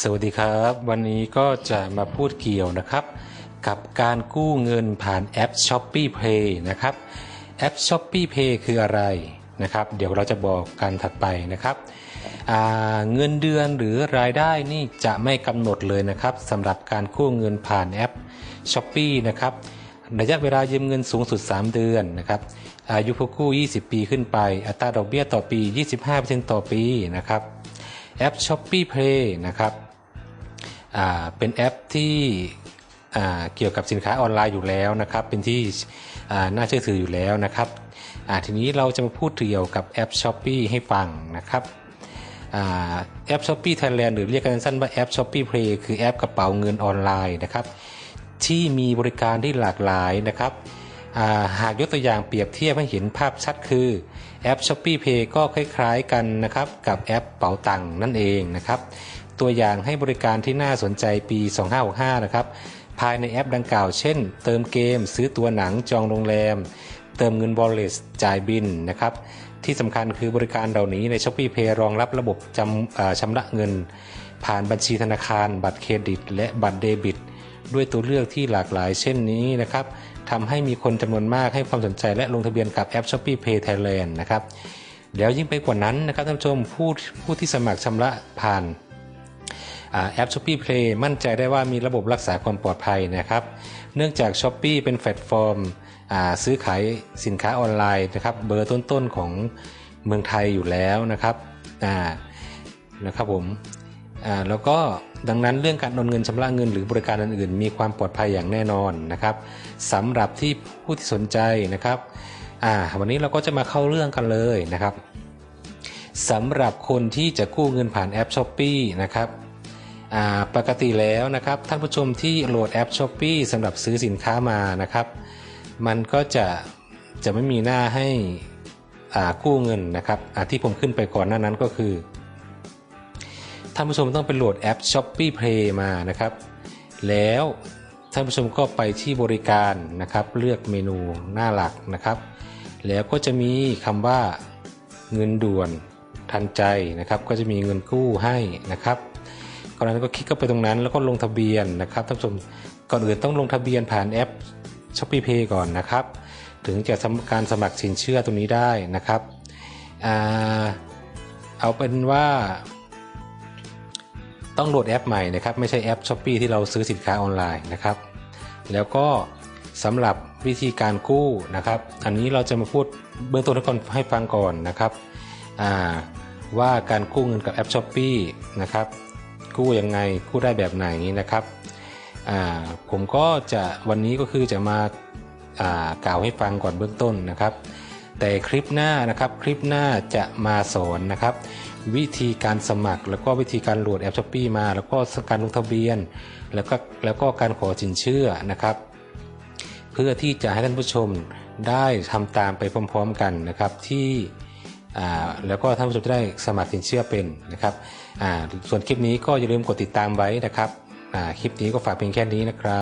สวัสดีครับ วันนี้ก็จะมาพูดเกี่ยวนะครับ กับการกู้เงินผ่านแอป s h o p e e Pay นะครับแอป s h o p e e Pay คืออะไรนะครับ เดี๋ยวเราจะบอกกันถัดไปนะครับเงินเดือนหรือรายได้นี่จะไม่กำหนดเลยนะครับสำหรับการกู้เงินผ่านแอป s h o p e e นะครับระยะเวลายืมเงินสูงสุด 3 เดือนนะครับอายุผู้กู้ 20 ปีขึ้นไป อัตราดอกเบี้ยต่อปี 25%ต่อปีนะครับ แอป s h o p e e Pay นะครับเป็นแอปที่เกี่ยวกับสินค้าออนไลน์อยู่แล้วนะครับ เป็นที่น่าเชื่อถืออยู่แล้วนะครับทีนี้เราจะมาพูดเกี่ยวกับแอป s h o p e e ให้ฟังนะครับอ่าแอป s h o p e e Thailand หรือเรียกกันสั้นว่าแอป s h o p e e Pay คือแอปกระเป๋าเงินออนไลน์นะครับ ที่มีบริการที่หลากหลายนะครับหากยกตัวอย่างเปรียบเทียบให้เห็นภาพชัดคือ แอป s h o p e e Pay ก็คล้ายๆกันนะครับกับแอปเป๋าตังนั่นเองนะครับ ตัวอย่างให้บริการที่น่าสนใจปี 2565 นะครับ ภายในแอปดังกล่าวเช่น เติมเกม ซื้อตัวหนังจองโรงแรม เติมเงิน Wallet จ่ายบินนะครับที่สำคัญคือบริการเหล่านี้ใน s h o p e e Pay รองรับระบบจำชำระเงิน ผ่านบัญชีธนาคาร บัตรเครดิต และบัตรเดบิต ด้วยตัวเลือกที่หลากหลายเช่นนี้นะครับทำให้มีคนจำนวนมากให้ความสนใจและลงทะเบียนกับแอป s h o p e e Pay Thailand นะครับเดี๋ยวยิ่งไปกว่านั้นนะครับท่านผู้ชมผู้ผู้ที่สมัครชำระผ่านอแอป s h o p e e Play มั่นใจได้ว่ามีระบบรักษาความปลอดภัยนะครับ เนื่องจาก s h o p e e เป็นแพลตฟอร์มซื้อขายสินค้าออนไลน์นะครับเบอร์ต้นๆของเมืองไทยอยู่แล้วนะครับนะครับผม อ่าแล้วก็ดังนั้นเรื่องการโอนเงินชำระเงินหรือบริการอื่นๆ มีความปลอดภัยอย่างแน่นอนนะครับสำหรับที่ผู้ที่สนใจนะครับอ่าวันนี้เราก็จะมาเข้าเรื่องกันเลยนะครับสำหรับคนที่จะกู้เงินผ่านแอป s h อ p e e นะครับปกติแล้วนะครับท่านผู้ชมที่โหลดแอป s h อ p e e สำหรับซื้อสินค้ามานะครับ มันก็จะจะไม่มีหน้าให้กู้เงินนะครับที่ผมขึ้นไปก่อนหน้านั้นก็คือ ท่านผู้ชมต้องไปโหลดแอป s h o p e e Play มานะครับ แล้วท่านผู้ชมก็ไปที่บริการนะครับ เลือกเมนูหน้าหลักนะครับ แล้วก็จะมีคำว่าเงินด่วนทันใจนะครับ ก็จะมีเงินกู้ให้นะครับก่อนนั้นก็คลิกเข้าไปตรงนั้น แล้วก็ลงทะเบียนนะครับท่านผู้ชมก่อนอื่นต้องลงทะเบียนผ่านแอป s h o p e e Pay ก่อนนะครับ ถึงจะทำการสมัครสินเชื่อตรงนี้ได้นะครับอเอาเป็นว่า ต้องโหลดแอปใหม่นะครับไม่ใช่แอป s h อ p e e ที่เราซื้อสินค้าออนไลน์นะครับ แล้วก็สำหรับวิธีการกู้นะครับ อันนี้เราจะมาพูดเบื้องต้นให้ก่อนให้ฟังก่อนนะครับว่าการกู้เงินกับแอป s h อ p e e นะครับกู้ยังไงกู้ได้แบบไหนนะครับผมก็จะวันนี้ก็คือจะมากล่าวให้ฟังก่อนเบื้องต้นนะครับ แต่คลิปหน้านะครับ คลิปหน้าจะมาสอนนะครับ วิธีการสมัคร แล้วก็วิธีการโหลดแอปช้อปปีมา แล้วก็การลงทะเบียน แล้วก็แล้วก็การขอสินเชื่อนะครับ เพื่อที่จะให้ท่านผู้ชมได้ทำตามไปพร้อม ๆ กันนะครับที่แล้วก็ท่านผู้ชมจะได้สมัครสินเชื่อเป็นนะครับส่วนคลิปนี้ก็อย่าลืมกดติดตามไว้นะครับคลิปนี้ก็ฝากเพียงแค่นี้นะครับ